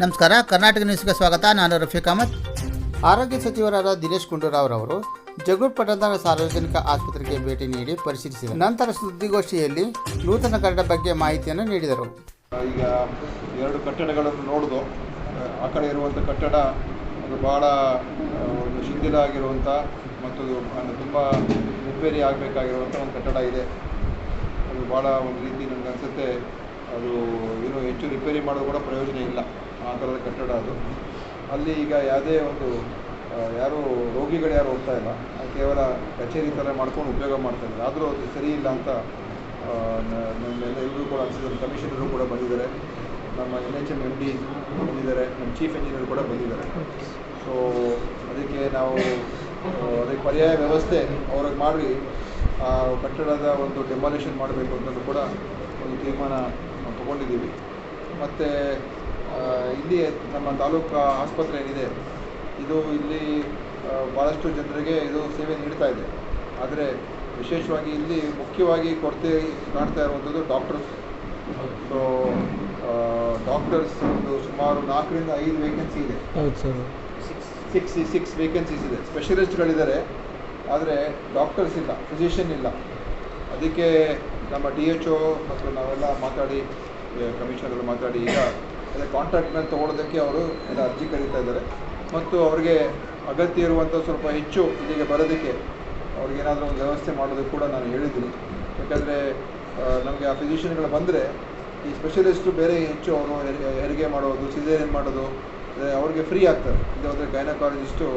ನಮಸ್ಕಾರ ಕರ್ನಾಟಕ ನ್ಯೂಸ್ಗೆ ಸ್ವಾಗತ. ನಾನು ರಫೀಕ್ ಅಹಮದ್. ಆರೋಗ್ಯ ಸಚಿವರಾದ ದಿನೇಶ್ ಗುಂಡೂರಾವ್ ಅವರು ಜಗಳೂರು ಪಟ್ಟಣದ ಸಾರ್ವಜನಿಕ ಆಸ್ಪತ್ರೆಗೆ ಭೇಟಿ ನೀಡಿ ಪರಿಶೀಲಿಸಿದರು. ನಂತರ ಸುದ್ದಿಗೋಷ್ಠಿಯಲ್ಲಿ ನೂತನ ಕಟ್ಟಡ ಬಗ್ಗೆ ಮಾಹಿತಿಯನ್ನು ನೀಡಿದರು. ಈಗ ಎರಡು ಕಟ್ಟಡಗಳನ್ನು ನೋಡಿದು ಆ ಕಡೆ ಇರುವಂಥ ಕಟ್ಟಡ ಅದು ಭಾಳ ಒಂದು ಶಿಥಿಲ ಆಗಿರುವಂಥ ಮತ್ತು ಅದು ತುಂಬ ರಿಪೇರಿ ಆಗಬೇಕಾಗಿರುವಂಥ ಒಂದು ಕಟ್ಟಡ ಇದೆ. ಅದು ಭಾಳ ಒಂದು ರೀತಿ ನನಗೆ ಅನಿಸುತ್ತೆ ಅದು ಏನು ಹೆಚ್ಚು ರಿಪೇರಿ ಮಾಡೋದು ಕೂಡ ಪ್ರಯೋಜನ ಇಲ್ಲ. ಆ ಥರದ ಕಟ್ಟಡ ಅದು. ಅಲ್ಲಿ ಈಗ ಯಾವುದೇ ಒಂದು ಯಾರೂ ರೋಗಿಗಳು ಯಾರು ಹೋಗ್ತಾ ಇಲ್ಲ. ಕೇವಲ ಕಚೇರಿ ಥರ ಮಾಡ್ಕೊಂಡು ಉಪಯೋಗ ಮಾಡ್ತಾ ಇದ್ದಾರೆ. ಆದರೂ ಅದು ಸರಿ ಇಲ್ಲ ಅಂತ ಎಲ್ಲರೂ ಕೂಡ ಅನಿಸಿದ್ರು ಕಮಿಷನರು ಕೂಡ ಬಂದಿದ್ದಾರೆ. ನಮ್ಮ N H M M D ಬಂದಿದ್ದಾರೆ. ನಮ್ಮ ಚೀಫ್ ಇಂಜಿನಿಯರ್ ಕೂಡ ಬಂದಿದ್ದಾರೆ. ಸೊ ಅದಕ್ಕೆ ನಾವು ಅದಕ್ಕೆ ಪರ್ಯಾಯ ವ್ಯವಸ್ಥೆ ಅವ್ರಿಗೆ ಮಾಡಿ, ಆ, ಕಟ್ಟಡದ ಒಂದು ಡೆಮಾಲಿಷನ್ ಮಾಡಬೇಕು ಅಂತಲೂ ಕೂಡ ಒಂದು ತೀರ್ಮಾನ ತಗೊಂಡಿದ್ದೀವಿ. ಮತ್ತು ಇಲ್ಲಿ ನಮ್ಮ ತಾಲೂಕು ಆಸ್ಪತ್ರೆ ಏನಿದೆ ಇದು ಇಲ್ಲಿ ಭಾಳಷ್ಟು ಜನರಿಗೆ ಇದು ಸೇವೆ ನೀಡ್ತಾ ಇದೆ. ಆದರೆ ವಿಶೇಷವಾಗಿ ಇಲ್ಲಿ ಮುಖ್ಯವಾಗಿ ಕೊರತೆ ಕಾಣ್ತಾ ಇರುವಂಥದ್ದು ಡಾಕ್ಟರ್ಸ್. ಸೊ ಡಾಕ್ಟರ್ಸ್ ಒಂದು ಸುಮಾರು ನಾಲ್ಕರಿಂದ ಐದು ವೇಕೆನ್ಸಿ ಇದೆ. ಸರ್. ಸಿಕ್ಸ್ ಸಿಕ್ಸ್ ವೇಕೆನ್ಸೀಸ್ ಇದೆ. ಸ್ಪೆಷಲಿಸ್ಟ್ಗಳಿದ್ದಾರೆ ಆದರೆ ಡಾಕ್ಟರ್ಸ್ ಇಲ್ಲ ಫಿಸಿಷಿಯನ್ ಇಲ್ಲ. ಅದಕ್ಕೆ ನಮ್ಮ ಡಿ ಎಚ್ ಓ ಮತ್ತು ನಾವೆಲ್ಲ ಮಾತಾಡಿ ಕಮಿಷನರ್ ಮಾತಾಡಿ ಈಗ ಅದೇ ಕಾಂಟ್ರಾಕ್ಟ್ ಮೇಲೆ ತೊಗೊಳೋದಕ್ಕೆ ಅವರು ಎಲ್ಲ ಅರ್ಜಿ ಕರೀತಾ ಇದ್ದಾರೆ. ಮತ್ತು ಅವರಿಗೆ ಅಗತ್ಯ ಇರುವಂಥ ಸ್ವಲ್ಪ ಹೆಚ್ಚು ಇಲ್ಲಿಗೆ ಬರೋದಕ್ಕೆ ಅವ್ರಿಗೇನಾದರೂ ಒಂದು ವ್ಯವಸ್ಥೆ ಮಾಡೋದಕ್ಕೆ ಕೂಡ ನಾನು ಹೇಳಿದ್ದೀನಿ. ಯಾಕಂದರೆ ನಮಗೆ ಆ ಫಿಸಿಷಿಯನ್ಗಳು ಬಂದರೆ ಈ ಸ್ಪೆಷಲಿಸ್ಟು ಬೇರೆ ಹೆಚ್ಚು ಅವರು ಹೆರಿಗೆ ಮಾಡೋದು ಸಿಸೇರಿಯನ್ ಮಾಡೋದು ಅಂದರೆ ಅವ್ರಿಗೆ ಫ್ರೀ ಆಗ್ತಾರೆ. ಅಂದರೆ ಗೈನಕಾಲಜಿಸ್ಟು